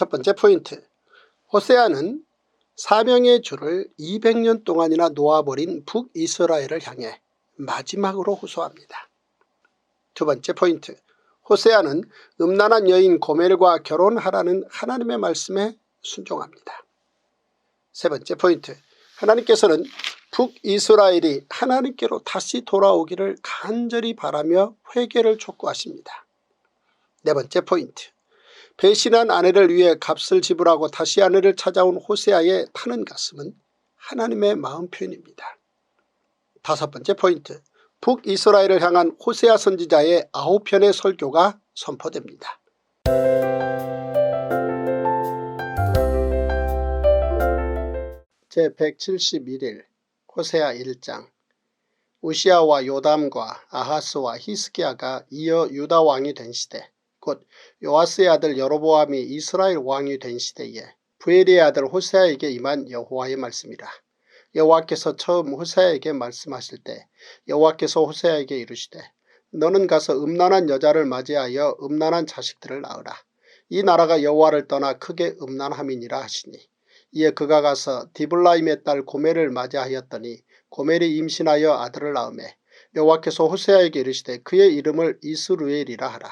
첫 번째 포인트. 호세아는 사명의 줄을 200년 동안이나 놓아버린 북이스라엘을 향해 마지막으로 호소합니다. 두 번째 포인트. 호세아는 음란한 여인 고멜과 결혼하라는 하나님의 말씀에 순종합니다. 세 번째 포인트. 하나님께서는 북이스라엘이 하나님께로 다시 돌아오기를 간절히 바라며 회개를 촉구하십니다. 네 번째 포인트. 배신한 아내를 위해 값을 지불하고 다시 아내를 찾아온 호세아의 타는 가슴은 하나님의 마음 표현입니다. 다섯 번째 포인트. 북이스라엘을 향한 호세아 선지자의 아홉 편의 설교가 선포됩니다. 제171일 호세아 1장 우시아와 요담과 아하스와 히스기야가 이어 유다 왕이 된 시대 곧 요아스의 아들 여로보암이 이스라엘 왕이 된 시대에 부엘의 아들 호세아에게 임한 여호와의 말씀이라. 여호와께서 처음 호세아에게 말씀하실 때 여호와께서 호세아에게 이르시되 너는 가서 음란한 여자를 맞이하여 음란한 자식들을 낳으라. 이 나라가 여호와를 떠나 크게 음란함이니라 하시니 이에 그가 가서 디블라임의 딸 고멜을 맞이하였더니 고멜이 임신하여 아들을 낳음에 여호와께서 호세아에게 이르시되 그의 이름을 이스루엘이라 하라.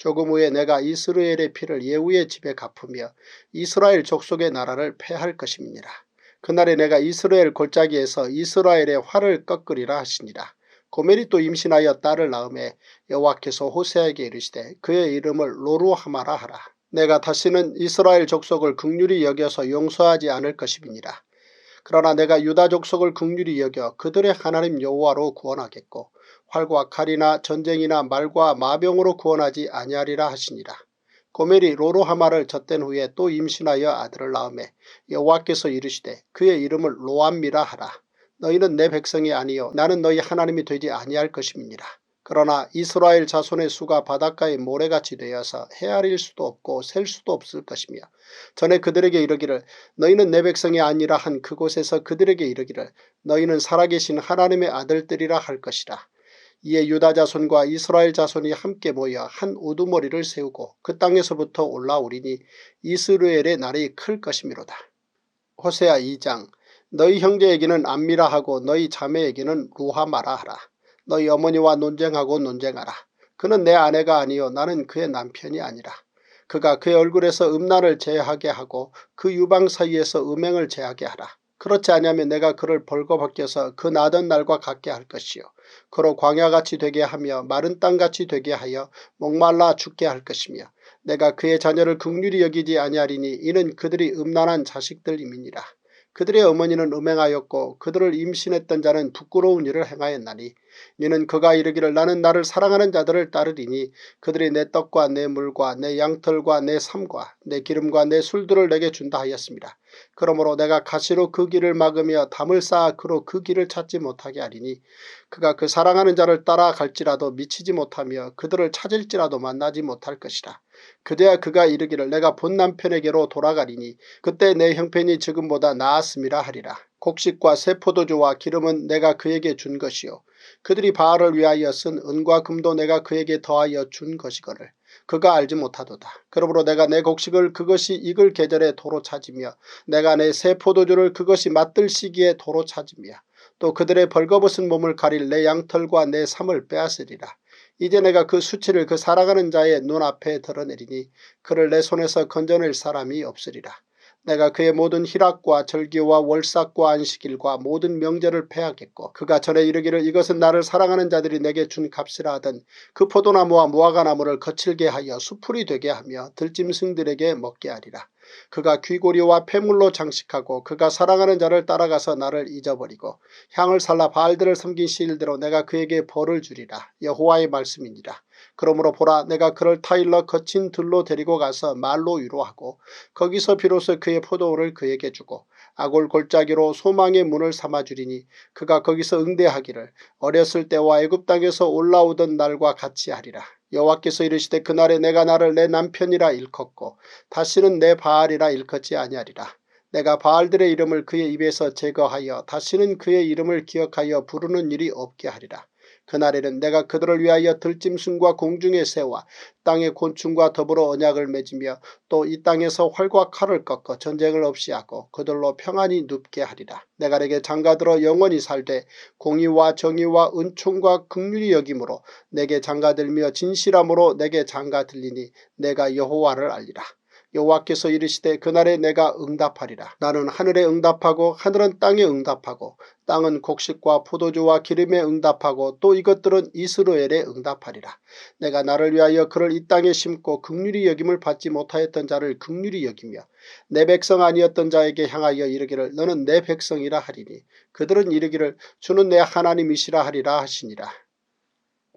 조금 후에 내가 이스라엘의 피를 예후의 집에 갚으며 이스라엘 족속의 나라를 패할 것임이니라. 그날에 내가 이스라엘 골짜기에서 이스라엘의 활을 꺾으리라 하시니라. 고멜이 또 임신하여 딸을 낳음에 여호와께서 호세아에게 이르시되 그의 이름을 로루하마라 하라. 내가 다시는 이스라엘 족속을 극률히 여겨서 용서하지 않을 것임이니라. 그러나 내가 유다 족속을 극률히 여겨 그들의 하나님 여호와로 구원하겠고 활과 칼이나 전쟁이나 말과 마병으로 구원하지 아니하리라 하시니라. 고멜이 로로하마를 젖댄 후에 또 임신하여 아들을 낳음에 여호와께서 이르시되 그의 이름을 로암미라 하라. 너희는 내 백성이 아니요 나는 너희 하나님이 되지 아니할 것임이니라. 그러나 이스라엘 자손의 수가 바닷가의 모래같이 되어서 헤아릴 수도 없고 셀 수도 없을 것이며 전에 그들에게 이르기를 너희는 내 백성이 아니라 한 그곳에서 그들에게 이르기를 너희는 살아계신 하나님의 아들들이라 할 것이라. 이에 유다 자손과 이스라엘 자손이 함께 모여 한 우두머리를 세우고 그 땅에서부터 올라오리니 이스루엘의 날이 클 것이미로다. 호세아 2장 너희 형제에게는 안미라 하고 너희 자매에게는 루하마라 하라. 너희 어머니와 논쟁하고 논쟁하라. 그는 내 아내가 아니요 나는 그의 남편이 아니라. 그가 그의 얼굴에서 음란을 제하게 하고 그 유방 사이에서 음행을 제하게 하라. 그렇지 아니하면 내가 그를 벌거벗겨서 그 나던 날과 같게 할 것이요. 그로 광야같이 되게 하며 마른 땅같이 되게 하여 목말라 죽게 할 것이며 내가 그의 자녀를 극률히 여기지 아니하리니 이는 그들이 음란한 자식들임이니라. 그들의 어머니는 음행하였고 그들을 임신했던 자는 부끄러운 일을 행하였나니 이는 그가 이르기를 나는 나를 사랑하는 자들을 따르리니 그들이 내 떡과 내 물과 내 양털과 내 삶과 내 기름과 내 술들을 내게 준다 하였습니다. 그러므로 내가 가시로 그 길을 막으며 담을 쌓아 그로 그 길을 찾지 못하게 하리니 그가 그 사랑하는 자를 따라갈지라도 미치지 못하며 그들을 찾을지라도 만나지 못할 것이라. 그대야 그가 이르기를 내가 본 남편에게로 돌아가리니 그때 내 형편이 지금보다 나았음이라 하리라. 곡식과 새 포도주와 기름은 내가 그에게 준 것이요 그들이 바알을 위하여 쓴 은과 금도 내가 그에게 더하여 준 것이거늘 그가 알지 못하도다. 그러므로 내가 내 곡식을 그것이 익을 계절에 도로 찾으며 내가 내 새 포도주를 그것이 맛들 시기에 도로 찾으며 또 그들의 벌거벗은 몸을 가릴 내 양털과 내 삶을 빼앗으리라. 이제 내가 그 수치를 그 살아가는 자의 눈앞에 드러내리니 그를 내 손에서 건져낼 사람이 없으리라. 내가 그의 모든 희락과 절기와 월삭과 안식일과 모든 명절을 패하겠고 그가 전에 이르기를 이것은 나를 사랑하는 자들이 내게 준 값이라 하던 그 포도나무와 무화과나무를 거칠게 하여 수풀이 되게 하며 들짐승들에게 먹게 하리라. 그가 귀고리와 폐물로 장식하고 그가 사랑하는 자를 따라가서 나를 잊어버리고 향을 살라 바알들을 섬긴 시일대로 내가 그에게 벌을 주리라. 여호와의 말씀이니라. 그러므로 보라 내가 그를 타일러 거친 들로 데리고 가서 말로 위로하고 거기서 비로소 그의 포도를 그에게 주고 아골 골짜기로 소망의 문을 삼아주리니 그가 거기서 응대하기를 어렸을 때와 애굽 땅에서 올라오던 날과 같이 하리라. 여호와께서 이르시되 그날에 내가 나를 내 남편이라 일컫고 다시는 내 바알이라 일컫지 아니하리라. 내가 바알들의 이름을 그의 입에서 제거하여 다시는 그의 이름을 기억하여 부르는 일이 없게 하리라. 그날에는 내가 그들을 위하여 들짐승과 공중의 새와 땅의 곤충과 더불어 언약을 맺으며 또 이 땅에서 활과 칼을 꺾어 전쟁을 없이 하고 그들로 평안히 눕게 하리라. 내가 내게 장가들어 영원히 살되 공의와 정의와 은총과 극률이 여김으로 내게 장가들며 진실함으로 내게 장가들리니 내가 여호와를 알리라. 여호와께서 이르시되 그날에 내가 응답하리라. 나는 하늘에 응답하고 하늘은 땅에 응답하고 땅은 곡식과 포도주와 기름에 응답하고 또 이것들은 이스라엘에 응답하리라. 내가 나를 위하여 그를 이 땅에 심고 극률이 여김을 받지 못하였던 자를 극률이 여기며 내 백성 아니었던 자에게 향하여 이르기를 너는 내 백성이라 하리니 그들은 이르기를 주는 내 하나님이시라 하리라 하시니라.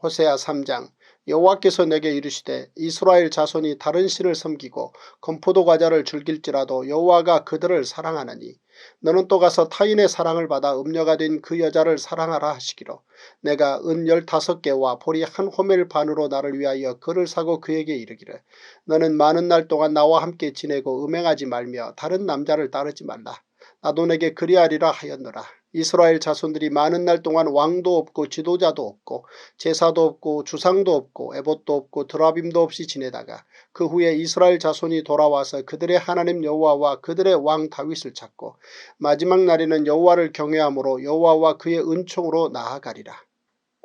호세아 3장 여호와께서 내게 이르시되 이스라엘 자손이 다른 신을 섬기고 건포도 과자를 즐길지라도 여호와가 그들을 사랑하나니 너는 또 가서 타인의 사랑을 받아 음녀가 된 그 여자를 사랑하라 하시기로 내가 은 열다섯 개와 보리 한 호멜 반으로 나를 위하여 그를 사고 그에게 이르기를 너는 많은 날 동안 나와 함께 지내고 음행하지 말며 다른 남자를 따르지 말라. 나도 내게 그리하리라 하였노라. 이스라엘 자손들이 많은 날 동안 왕도 없고 지도자도 없고 제사도 없고 주상도 없고 에봇도 없고 드라빔도 없이 지내다가 그 후에 이스라엘 자손이 돌아와서 그들의 하나님 여호와와 그들의 왕 다윗을 찾고 마지막 날에는 여호와를 경외함으로 여호와와 그의 은총으로 나아가리라.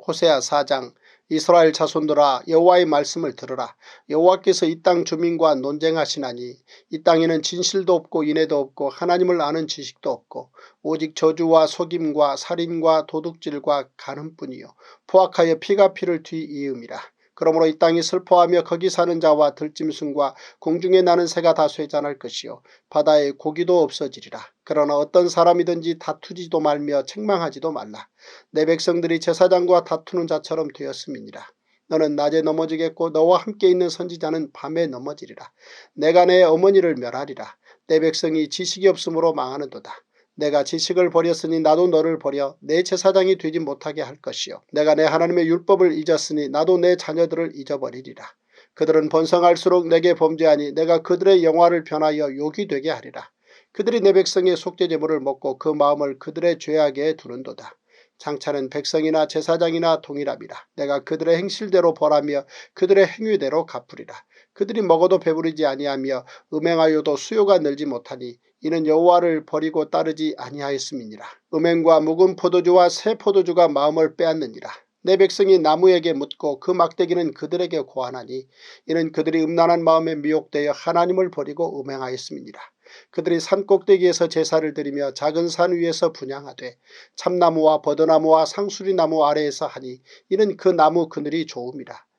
호세아 4장 이스라엘 자손들아 여호와의 말씀을 들으라. 여호와께서 이 땅 주민과 논쟁하시나니 이 땅에는 진실도 없고 인애도 없고 하나님을 아는 지식도 없고 오직 저주와 속임과 살인과 도둑질과 간음뿐이요 포악하여 피가 피를 뒤이음이라. 그러므로 이 땅이 슬퍼하며 거기 사는 자와 들짐승과 공중에 나는 새가 다 쇠잔할 것이요 바다에 고기도 없어지리라. 그러나 어떤 사람이든지 다투지도 말며 책망하지도 말라. 내 백성들이 제사장과 다투는 자처럼 되었음이니라. 너는 낮에 넘어지겠고 너와 함께 있는 선지자는 밤에 넘어지리라. 내가 내 어머니를 멸하리라. 내 백성이 지식이 없으므로 망하는도다. 내가 지식을 버렸으니 나도 너를 버려 내 제사장이 되지 못하게 할 것이요. 내가 내 하나님의 율법을 잊었으니 나도 내 자녀들을 잊어버리리라. 그들은 번성할수록 내게 범죄하니 내가 그들의 영화를 변하여 욕이 되게 하리라. 그들이 내 백성의 속죄제물을 먹고 그 마음을 그들의 죄악에 두는도다. 장차는 백성이나 제사장이나 동일함이라. 내가 그들의 행실대로 벌하며 그들의 행위대로 갚으리라. 그들이 먹어도 배부르지 아니하며 음행하여도 수요가 늘지 못하니 이는 여호와를 버리고 따르지 아니하였음이니라. 음행과 묵은 포도주와 새 포도주가 마음을 빼앗느니라. 내 백성이 나무에게 묻고 그 막대기는 그들에게 고하나니 이는 그들이 음란한 마음에 미혹되어 하나님을 버리고 음행하였음이니라. 그들이 산 꼭대기에서 제사를 드리며 작은 산 위에서 분양하되 참나무와 버드나무와 상수리나무 아래에서 하니 이는 그 나무 그늘이 좋음이라.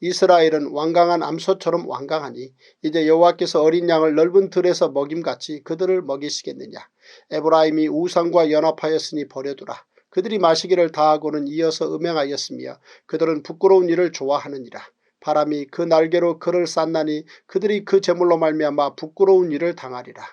이스라엘은 완강한 암소처럼 완강하니 이제 여호와께서 어린 양을 넓은 들에서 먹임같이 그들을 먹이시겠느냐. 에브라임이 우상과 연합하였으니 버려두라. 그들이 마시기를 다하고는 이어서 음행하였으며 그들은 부끄러운 일을 좋아하느니라. 바람이 그 날개로 그를 쌌나니 그들이 그 제물로 말미암아 부끄러운 일을 당하리라.